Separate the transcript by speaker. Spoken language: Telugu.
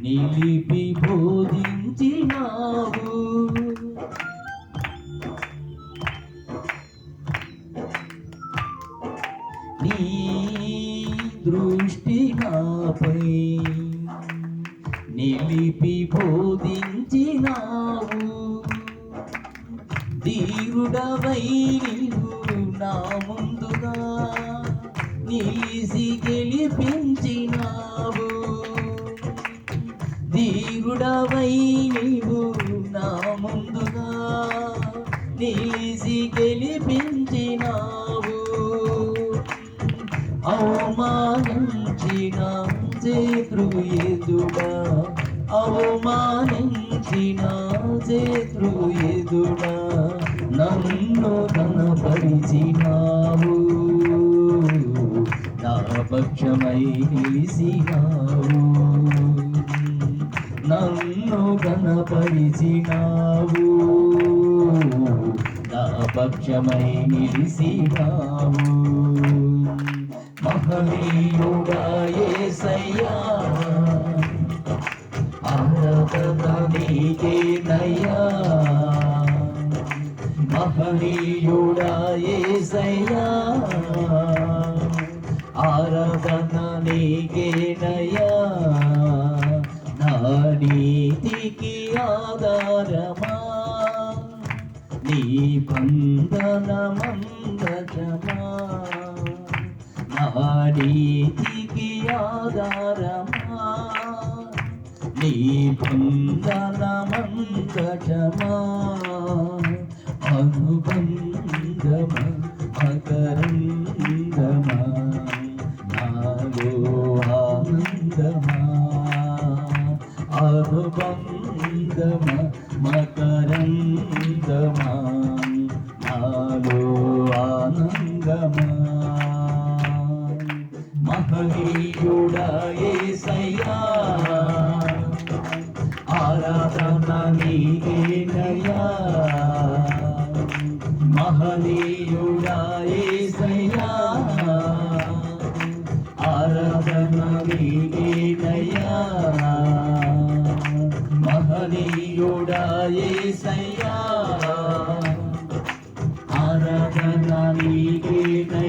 Speaker 1: నిలిపి బోధించినావు. నీ దృష్టి నాపై నిలిపి బోధించినావు. ధీరుడవై నీవు నా ముందుగా నిలిసి గెలిపించినావు. ధీరుడవై నీవు నా ముందుగా నిలిసి గెలిపించినావు. అవమానించిన శత్రు ఎదుడా అవమానించిన శత్రు ఎదుడా నన్ను కనపరిచినా పక్షమై నిలిసినావు నన్ను గణపరిచినావు నా పక్షమై నిలిసినావు. మహనీయుడా యేసయ్యా ఆరాధన నీకేనయ్యా మహనీయుడా యేసయ్యా ఆరాధన నీకేనయ్యా నా నీతికి ఆధారమా? నీ బంధన మందజమా నా నీతికి ఆధారమా? నీ బంధన మందజమా అనుబంధమా మకరందమా అనుబంధమా మకరందమా? నాలో ఆనందమా? మహనీయుడా యేసయ్యా ఆరాధన నీకేనయ్యా మహనీయుడా యేసయ్యా ఆరాధన నీకే